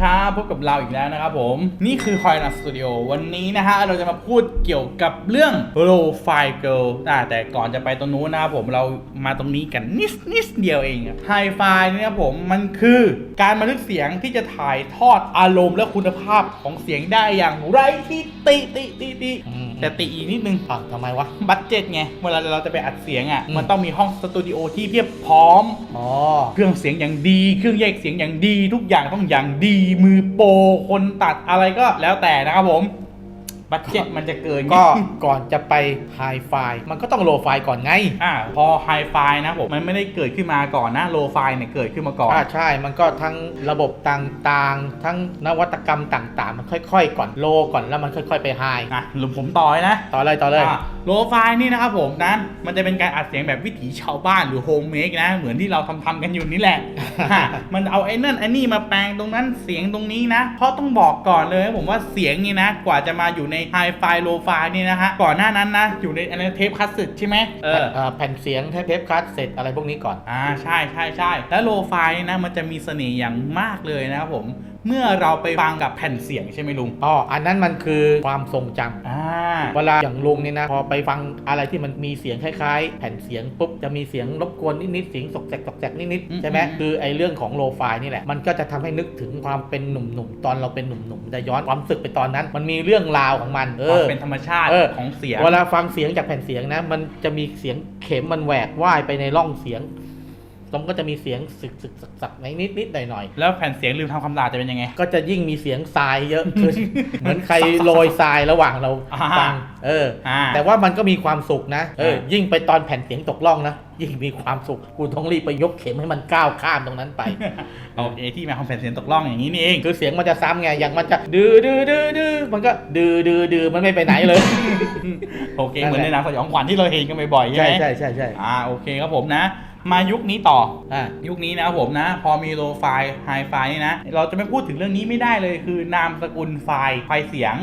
ครับพบกับเราอีกแล้วนะครับผม นี่คือ c o i n s Studio วันนี้นะฮะเราจะมาพูดเกี่ยวกับเรื่อง Low Fi Girl อ่าแต่ก่อนจะไปตรงนู้นนะครับผมเรามาตรงนี้กันนิดนิดเดียวเอง Hi Fi เนี่ยครับผมมันคือการบันทึกเสียงที่จะถ่ายทอดอารมณ์และคุณภาพของเสียงได้อย่างไร้ที่ติติติติอืมแต่ติอีกนิดนึงอะทำไมวะบัตเจ็ตไงเวลาเราจะไปอัดเสียงอะอืมมันต้องมีห้องสตูดิโอที่เพียบพร้อมอ๋อเครื่องเสียงอย่างดี เครื่องแยกเสียงอย่างดี ทุกอย่างต้องอย่างดีมือโปรคนตัดอะไรก็แล้วแต่นะครับผมบัตเจ็ตมันจะเกินก็ก่อนจะไปไฮไฟมันก็ต้องโลไฟก่อนไง อ่า พอไฮไฟนะผม มันไม่ได้เกิดขึ้นมาก่อนนะโลไฟเนี่ยเกิดขึ้นมาก่อน อ่า ใช่ มันก็ทั้งระบบต่างๆ ทั้งนวัตกรรมต่างๆ มันค่อย ๆ ก่อนโลก่อนแล้วมันค่อย ๆ ไปไฮอะหรือผมต่อเลยนะ ต่อเลยต่อเลยโลไฟนี่นะครับผมนะมันจะเป็นการอัดเสียงแบบวิถีชาวบ้านหรือโฮมเมกนะ เหมือนที่เราทำทำๆกันอยู่นี่แหละฮะมันเอาไอ้นั่นไอ้นี่มาแปลงตรงนั้นเสียงตรงนี้นะ เพราะต้องบอกก่อนเลยนะผมว่าเสียงนี่นะ กว่าจะมาอยู่ในไฮไฟโลไฟนี่นะฮะก่อนหน้านั้นนะ อยู่ในอะไรเทปคัสซ็ตใช่ไหมเออเอ่อแผ่นเสียงเทปคัสเสร็จอะไรพวกนี้ก่อนอ่าใช่ใช่ใช่แล้วโลไฟนี่นะมันจะมีเสน่ห์อย่างมากเลยนะครับผม เมื่อเราไปฟังกับแผ่นเสียงใช่ไหมลุง อ๋อ อันนั้นมันคือความทรงจำอ่า เวลาอย่างลุงนี่นะ พอไปฟังอะไรที่มันมีเสียงคล้ายๆ แผ่นเสียงปุ๊บจะมีเสียงรบกวนนิดๆเสียงสกแสกสกแสกนิดอืมๆใช่ไหมอืม คือไอ้เรื่องของโลไฟนี่แหละมันก็จะทำให้นึกถึงความเป็นหนุ่มๆตอนเราเป็นหนุ่มๆจะย้อนความรู้สึกไปตอนนั้น มันมีเรื่องราวของมันเอความอ เป็นธรรมชาติเออ ของเสียง เวลาฟังเสียงจากแผ่นเสียงนะ มันจะมีเสียงเข็มมันแหวกว่ายไปในร่องเสียงแล้ว มันก็จะมีเสียงสึกสึกสักสักนิดนิดๆหน่อยหน่อยแล้วแผ่นเสียงลืมทำคำด่าจะเป็นยังไงๆก็จะยิ่งมีเสียงทรายเยอะคือเหมือนใครโรยทรายระหว่างเราอ่าฟังเอออ่าแต่ว่ามันก็มีความสุขนะเอออ่ายิ่งไปตอนแผ่นเสียงตกล่องนะยิ่งมีความสุขกูต้องรีบไปยกเข็มให้มันก้าวข้ามตรงนั้นไปโอเคที่มาของแผ่นเสียงตกล่องอย่างนี้นี่เองคือเสียงมันจะซ้ำไงอย่างมันจะดื้อดื้อดื้อดื้อมันก็ดื้อดื้อดื้อมันไม่ไปไหนเลยโอเคนั่เหนมือนแหละในหนังสยองขวัญที่เราเห็นกันบ่อยๆใช่ใช่ไหมใช่ใช่ใช่อ่าโอเคครับผมนะ มายุคนี้ต่ออ่ายุคนี้นะครับผมนะ พอมีโลไฟล์ไฮไฟล์นี่นะ เราจะไม่พูดถึงเรื่องนี้ไม่ได้เลยคือนามสกุลไฟล์ไฟล์เสียง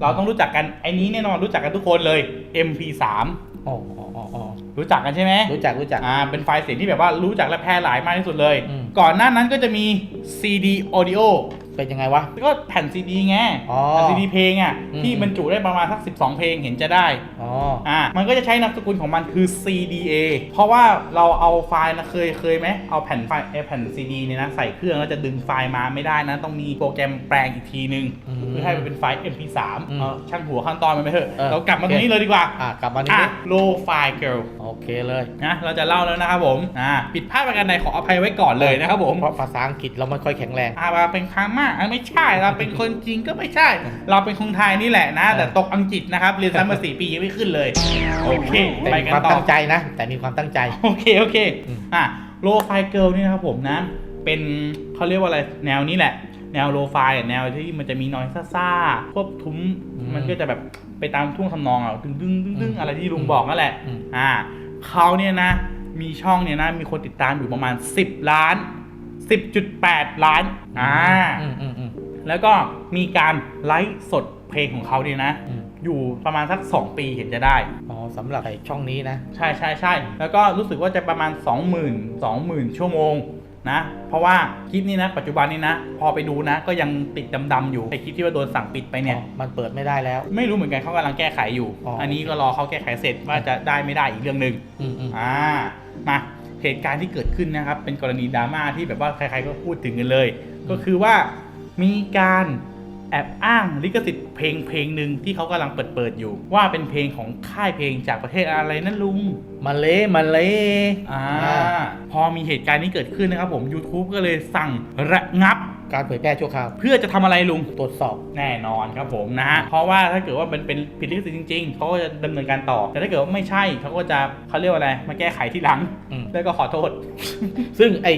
เราต้องรู้จักกันไอ้นี้แน่นอนรู้จักกันทุกคนเลย MP3 อ๋ออ๋ออ๋ออ๋อรู้จักกันใช่ไหมรู้จักรู้จักอ่าเป็นไฟล์เสียงที่แบบว่ารู้จักและแพร่หลายมากที่สุดเลยอืมก่อนหน้านั้นก็จะมี CD audio เป็นยังไงวะก็แผ่นซีดีไงอ๋อ แผ่นซีดีเพลงอะอืม ที่บรรจุได้ประมาณสัก 12 เพลงเห็นจะได้ อ๋อ อ่ามันก็จะใช้นามสกุลของมันคือ CDA เพราะว่าเราเอาไฟล์นะเคยเคยไหมเอาแผ่นไฟล์เอ่อแผ่น CD เนี่ยนะใส่เครื่องแล้วจะดึงไฟล์มาไม่ได้นะ ต้องมีโปรแกรมแปลงอีกทีนึงอืมเพื่อให้มันเป็นไฟล์ MP3 อืมเอาช่างหัวขั้นตอนมันไปเถอะ เออ เรากลับมาตรงนี้โอเคเลยดีกว่าอะกลับมานี่อะ low file girl โอเคเลย นะเราจะเล่าแล้วนะครับผมอ่าผิดพลาดประการใดขออภัยไว้ก่อนเลยนะครับผมเพราะภาษาอังกฤษเราไม่ค่อยแข็งแรงอาเราเป็นคาม่าอะไม่ใช่ เราเป็นคนจริงก็ไม่ใช่ เราเป็นคนไทยนี่แหละนะ แต่ตกอังกฤษนะครับ เรียนซ้ำมาสี่ปียังไม่ขึ้นเลย โอเค แต่ไปมีกันความต่อ ตั้งใจนะ แต่มีความตั้งใจ โอเค โอเค อืม อะโลไฟเกิลนี่นะครับผมนะ เป็นเขาเรียกว่าอะไร แนวนี้แหละ แนวโลไฟแนวที่มันจะมีนอยซ่าๆควบทุ้มมันก็จะแบบไปตามท่วงทำนองอะดึงดึงดึงดึงอะไรที่ลุงบอกนั่นแหละ อืม อ่าเขาเนี่ยนะ มีช่องเนี่ยนะ มีคนติดตามอยู่ประมาณ 10 ล้าน 10.8 ล้าน อ่า อืมอืมอืม แล้วก็มีการไลฟ์สดเพลงของเขาเนี่ยนะ อืม อยู่ประมาณสัก 2 ปีเห็นจะได้ อ๋อสำหรับไอ้ช่องนี้นะ ใช่ใช่ใช่แล้วก็รู้สึกว่าจะประมาณ 20,000 20,000 ชั่วโมงนะ เพราะว่าคลิปนี้นะ ปัจจุบันนี้นะ พอไปดูนะ ก็ยังติดดำๆอยู่ไอคลิปที่ว่าโดนสั่งปิดไปเนี่ย อ๋อมันเปิดไม่ได้แล้ว ไม่รู้เหมือนกันเขากำลังแก้ไขอยู่ อ๋ออั อันนี้ก็รอเขาแก้ไขเสร็จว่าจะได้ไม่ได้อีกเรื่องหนึ่งอืมอืมอ่า มา เหตุการณ์ที่เกิดขึ้นนะครับ เป็นกรณีดราม่าที่แบบว่าใครๆก็พูดถึงกันเลย ก็คือว่ามีการแอบอ้างลิขสิทธิ์เพลงเพลงหนึ่งที่เขากำลังเปิดเปิดๆอยู่ ว่าเป็นเพลงของค่ายเพลงจากประเทศอะไรนั่นลุง มาเลมาเลอ่าพอมีเหตุการณ์นี้เกิดขึ้นนะครับผม YouTube ก็เลยสั่งระงับ การเผยแพร่ชั่วคราว เพื่อจะทำอะไรลุงตรวจสอบแน่นอนครับผมนะฮะเพราะว่าถ้าเกิดว่ามันเป็นผิดลิขสิทธิ์จริงๆเขาก็จะดำเนินการต่อ แต่ถ้าเกิดว่าไม่ใช่เขาก็จะเขาเรียกว่าอะไรมาแก้ไขที่หลังอืมแล้วก็ขอโทษ ซึ่งไอ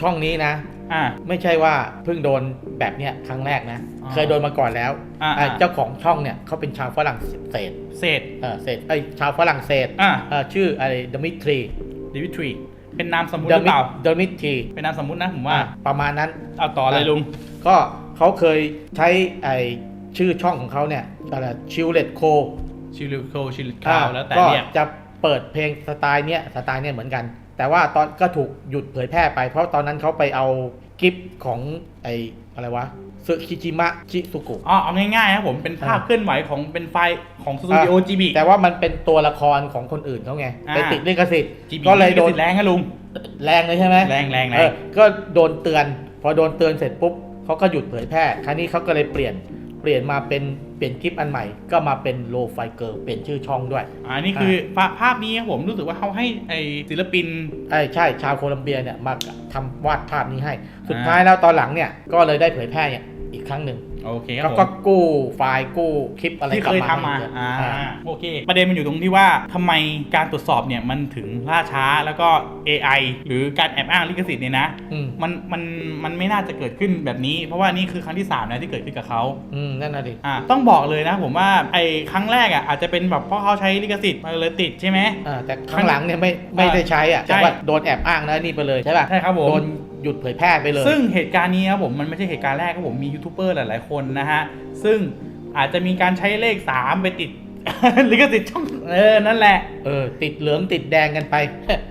ช่องนี้นะอ่าไม่ใช่ว่าเพิ่งโดนแบบเนี้ยครั้งแรกนะอ๋อเคยโดนมาก่อนแล้วอ่าไอ้อ่าเจ้าของช่องเนี่ยเขาเป็นชาวฝรั่งเศสเศษเออเศสไอยชาวฝรั่งเศสอ่าเออชื่ออะไรดมิทรีดิวิทรี เป็นนามสมมุติหรือเปล่าดมิทรีเป็นนามสมมุตินะผมว่า ประมาณนั้นเอาต่อเลยลุง ก็เขาเคยใช้ไอชื่อช่องของเขาเนี่ยอะไรชิลเลตโคชิลิโคชิลิคาวแล้วแต่เรียกจะเปิดเพลงสไตล์เนี้ยสไตล์เนี้ยเหมือนกัน แต่ว่าตอนก็ถูกหยุดเผยแพร่ไปเพราะตอนนั้นเขาไปเอา กิฟของไออะไรวะซึคิจิมะชิซุกุ อ๋อเอาง่ายๆนะครับผมเป็นภาพอ่า เคลื่อนไหวของเป็นไฟล์ของสตูดิโอจีบี แต่ว่ามันเป็นตัวละครของคนอื่นเขาไงอ่า ไปติดลิขสิทธิ์จีบีก็เลยโดนแรงฮะลุง แรงเลยใช่ไหมแรงแรงแรง เออก็โดนเตือน พอโดนเตือนเสร็จปุ๊บเขาก็หยุดเผยแพร่ครั้นี้เขาก็เลยเปลี่ยน เปลี่ยนมาเป็นเปลี่ยนคลิปอันใหม่ ก็มาเป็นโลไฟเกิร์เปลี่ยนชื่อช่องด้วยอ่านี่คือภาพภาพนี้ครับผมรู้สึกว่าเขาให้ไอศิลปินไอ้ใช่ชาวโคลัมเบียเนี่ยมาทำวาดภาพนี้ให้ สุดอ่าท้ายแล้วตอนหลังเนี่ยก็เลยได้เผยแพร่เนี่ยอีกครั้งหนึ่ง โอเคครัก็บผก็มกู้ไฟล์กู้คลิปอะไรที่เคยทำมาให้อ่าอ่า โอเค ประเด็นมันอยู่ตรงที่ว่าทำไมการตรวจสอบเนี่ยมันถึงล่าช้าแล้วก็ AI หรือการแอบอ้างลิขสิทธิ์เนี่ยนะ อืม มันมันมันไม่น่าจะเกิดขึ้นแบบนี้ เพราะว่านี่คือครั้งที่ 3 นะที่เกิดขึ้นกับเขา อืมนั่นน่ะดิ อ่าต้องบอกเลยนะผมว่าไอ้ครั้งแรกอะอาจจะเป็นแบบเพราะเขาใช้ลิขสิทธิ์มาเลยติดใช่ไหม อ่าแต่ข้างหลังเนี่ยไม่ไม่ได้ใช้อะใช่ แต่ว่าโดนแอบอ้างนะนี่ไปเลยใช่ป่ะใช่ครับผม โดนหยุดเผยแพร่ไปเลย ซึ่งเหตุการณ์นี้ครับผมมันไม่ใช่เหตุการณ์แรกครับผมมียูทูบเบอร์หลายๆคนนะฮะซึ่งอาจจะมีการใช้เลข 3 ไปติด ลิขสิทธิ์ช่องเออนั่นแหละเออ ติดเหลืองติดแดงกันไป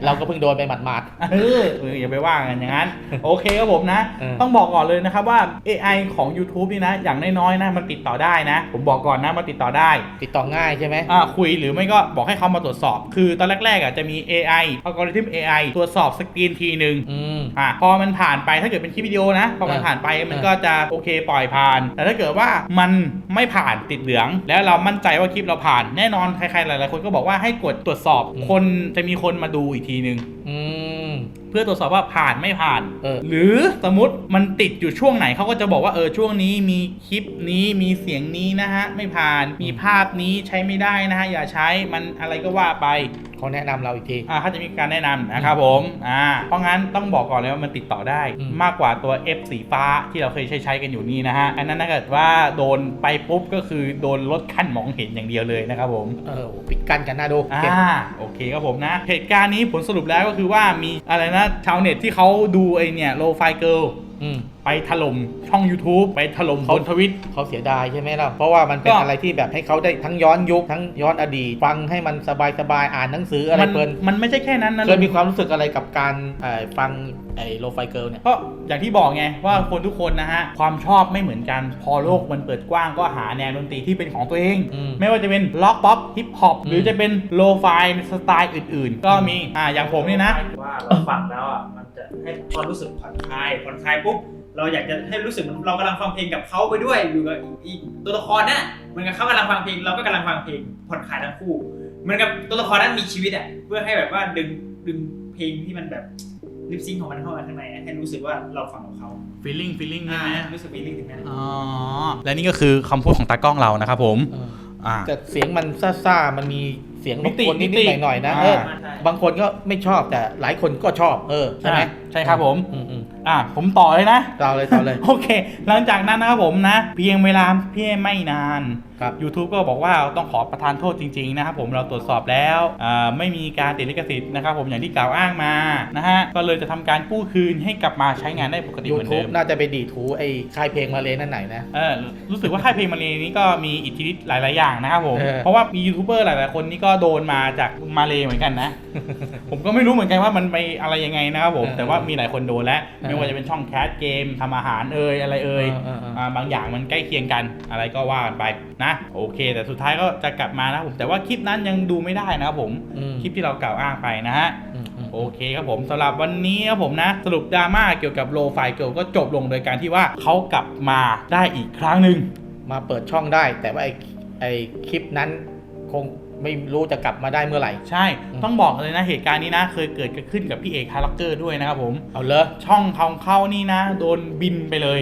เราก็เพิ่งโดนไปหมาด เออเอออย่าไปว่ากันอย่างนั้น โอเคครับผมนะ เออ ต้องบอกก่อนเลยนะครับว่า AI ของ YouTube นี่นะ อย่างน้อยๆนะมันติดต่อได้นะ ผมบอกก่อนนะมันติดต่อได้ ๆติดต่อง่ายใช่ไหม อ่าคุยหรือไม่ก็บอกให้เขามาตรวจสอบ คือตอนแรกๆอะจะมี AI อัลกอริทึม AI ตรวจสอบสกรีนทีหนึ่งอืม อะพอมันผ่านไปถ้าเกิดเป็นคลิปวิดีโอนะ พอมันเออผ่านไปมันเออก็จะโอเคปล่อยผ่าน แต่ถ้าเกิดว่ามันไม่ผ่านติดเหลือง แล้วเรามั่นใจว่าคลิปเราผ่านแน่นอนใครๆหลายๆคนก็บอกว่าให้กดตรวจสอบอืมคนจะมีคนมาดูอีกทีนึงอืม เพื่อตรวจสอบว่าผ่านไม่ผ่าน เออ หรือสมมติมันติดอยู่ช่วงไหนเขาก็จะบอกว่าเออช่วงนี้มีคลิปนี้มีเสียงนี้นะฮะ ไม่ผ่านมีภาพนี้ใช้ไม่ได้นะฮะ อย่าใช้มันอะไรก็ว่าไป เขาแนะนำเราอีกที อ่าเขาจะมีการแนะนำนะครับผมอ่าเพราะงั้นต้องบอกก่อนเลยว่ามันติดต่อได้อืม มากกว่าตัว F สีฟ้าที่เราเคยใช้ใช้กันอยู่นี่นะฮะ อันนั้นถ้าเกิดว่าโดนไปปุ๊บก็คือโดนลดขั้นมองเห็นอย่างเดียวเลยนะครับผม เออโหปิดกันกันหน้าดูอ่าเก็บโอเคครับผมนะ เหตุการณ์นี้ผลสรุปแล้วก็คือว่ามีอะไรนะชาวเน็ตที่เขาดูไอเนี่ยโลไฟเกิล อืม ไปถล่มช่อง YouTube ไปถล่มบเขา นทวิต เขาเสียดายใช่ไหมล่ะ เพราะว่ามันเป็นก็ อะไรที่แบบให้เขาได้ทั้งย้อนยุคทั้งย้อนอดีต ฟังให้มันสบายสบายๆ อ่านหนังสืออะไรมันเพลินมันไม่ใช่แค่นั้นนะเคยมีความรู้สึกอะไรกับการเอ่อฟังไอ้โลไฟเกิลเนี่ย ก็อย่างที่บอกไงว่าคนทุกคนนะฮะ ความชอบไม่เหมือนกันพอโลกมันเปิดกว้างก็หาแนวดนตรีที่เป็นของตัวเอง อืมไม่ว่าจะเป็นล็อกป๊อปฮิปฮอปอืมหรือจะเป็นโลไฟสไตล์อื่นๆ ก็มีอ่าอย่างผมเนี่ยนะ ว่าเราฟังแล้วอะมัน จะให้ความรู้สึกผ่อนคลายผ่อนคลายปุ๊บเราอยากจะให้รู้สึกเหมือนเรากำลังฟังเพลงกับเขาไปด้วยอยู่กับอีกอีกตัวละครน่ะเหมือนกับเขากำลังฟังเพลงเราก็กำลังฟังเพลงผ่อนคลายทั้งคู่เหมือนกับตัวละครนั้นมีชีวิตอะเพื่อให้แบบว่าดึงดึงเพลงที่มันแบบลิปซิงของมันเข้ามาข้างในอะให้รู้สึกว่าเราฟังกับเขา feeling feeling ใช่อ่าไหมรู้สึกฟีลลิ่งถึงนั้นอ๋อและนี่ก็คือคำพูดของตากล้องเรานะครับผมเอออ่าแต่เสียงมันซ่าๆมันมี เสียงรมิบติกวนนิดมิติๆหน่อยๆนะอ่าเออใช่บางคนก็ไม่ชอบแต่หลายคนก็ชอบ เออใช่ไหม ใช่ครับผมอืมอืมอ่าผมต่อเลยนะ ต่อเลยต่อเลย โอเค หลังจากนั้นนะครับผมนะ เพียงเวลาเพียงไม่นาน ครับ YouTube ก็บอกว่าต้องขอประทานโทษจริง ๆ นะครับผมเราตรวจสอบแล้วอ่าไม่มีการติดลิขสิทธิ์นะครับผมอย่างที่กล่าวอ้างมานะฮะก็เลยจะทำการกู้คืนให้กลับมาใช้งานได้ปกติเหมือนเดิ YouTube มน่าจะไปดีดถูไอ้ค่ายเพลงมาเลยนั่นไหนนะ เออรู้สึกว่าค่ายเพลงมาเลนี้ก็มีอิทธิฤทธิ์หลาย ๆ อย่างนะครับผมเออ เพราะว่ามียูทูบเบอร์หลาย ๆ คนนี่ก็โดนมาจากมาเลเหมือนกันนะ ผมก็ไม่รู้เหมือนกันว่ามันไปอะไรยังไงนะครับผมเออแต่ว่ามีหลายคนโดนแล้วเออไม่ว่าจะเป็นช่องแคสเกมทำอาหารเอ่ยอะไรเอ่ยเออเออเอออ่าบางอย่างมันใกล้เคียงกันอะไรก็ว่ากันไปนะโอเค แต่สุดท้ายก็จะกลับมานะครับผมแต่ว่าคลิปนั้นยังดูไม่ได้นะครับผมอืมคลิปที่เรากล่าวอ้างไปนะฮะอืมอืมโอเคครับผมสำหรับวันนี้ครับผมนะ สรุปดราม่าเกี่ยวกับโลไฟเกิลก็จบลงโดยการที่ว่าเขากลับมาได้อีกครั้งหนึ่งมาเปิดช่องได้ แต่ว่าไอ้ไอ้คลิปนั้นคง ไม่รู้จะกลับมาได้เมื่อไหร่ ใช่อืมต้องบอกเลยนะเหตุการณ์นี้นะ เคยเกิดขึ้นกับพี่เอกฮาร์ล็อกเกอร์ด้วยนะครับผมเอาเลยช่องเขาเข้านี่นะ โดนบินไปเลย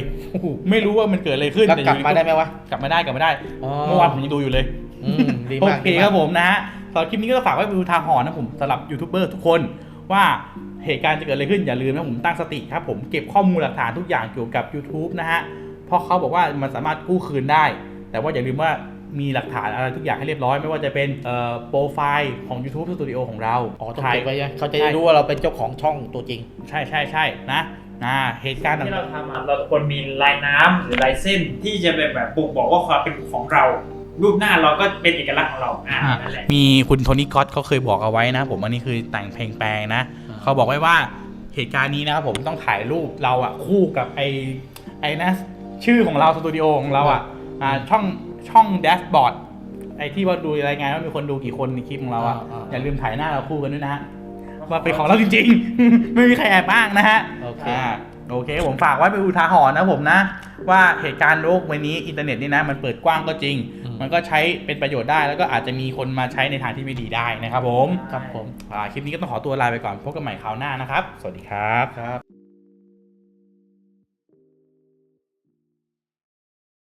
ไม่รู้ว่ามันเกิดอะไรขึ้นแล้วแต่กลับมาได้ไหมวะกลับมาได้กลับมาได้อ๋อเมื่อวานผมยังดูอยู่เลยอืมดีโอมากเคดีมากครับผมนะฮะสำหรับคลิปนี้ก็ฝากไว้เป็นอุทาหรณ์นะผมสำหรับยูทูบเบอร์ทุกคนว่าเหตุการณ์จะเกิดอะไรขึ้นอย่าลืมนะผมตั้งสติครับผมเก็บข้อมูลหลักฐานทุกอย่างเกี่ยวกับ YouTube นะฮะเพราะเขาบอกว่ามันสามารถกู้คืนได้ แต่ว่าอย่าลืมว่า มีหลักฐานอะไรทุกอย่างให้เรียบร้อย ไม่ว่าจะเป็นเอ่อโปรไฟล์ของ YouTube Studio ของเราอ๋อต้องถ่ายเก็บไว้ใช่ไหมเขาจะใช่ได้รู้ว่าเราเป็นเจ้าของช่องตัวจริง ใช่ใช่ใช่นะอ่าเหตุการณ์ต่างที่เราทำอะเราควรมีลายน้ำหรือลายเส้นที่จะเป็นแบบบ่งบอกว่าความเป็นของเรา รูปหน้าเราก็เป็นเอกลักษณ์ของเราอ่าอะนั่นแหละมีคุณโทนี่ก็อตเขาเคยบอกเอาไว้นะ ผมอันนี้คือแต่งเพลงแปลงนะอ่าเขาบอกไว้ว่าเหตุการณ์นี้นะครับผมต้องถ่ายรูปเราอะคู่กับไอไอนะชื่อของเราสตูดิโอของเราอะอ่าช่อง ช่องแดชบอร์ดไอที่ว่าดูรายงานว่ามีคนดูกี่คนในคลิปของเราอะอ่าๆอย่าลืมถ่ายหน้าเราคู่กันด้วยนะฮะว่าเป็นของเราจริงๆ ไม่มีใครแอบอ้างนะฮะโอเคาโอเค ผมฝากไว้เป็นอุทาหรณ์นะผมนะ ว่าเหตุการณ์โลกวันนี้อินเทอร์เน็ตนี่นะ มันเปิดกว้างก็จริง อืม มันก็ใช้เป็นประโยชน์ได้แล้วก็อาจจะมีคนมาใช้ในทางที่ไม่ดีได้นะครับผมครับผม อ่าคลิปนี้ก็ต้องขอตัวลาไปก่อนพบกันใหม่คราวหน้านะครับ สวัสดีครับ ครับ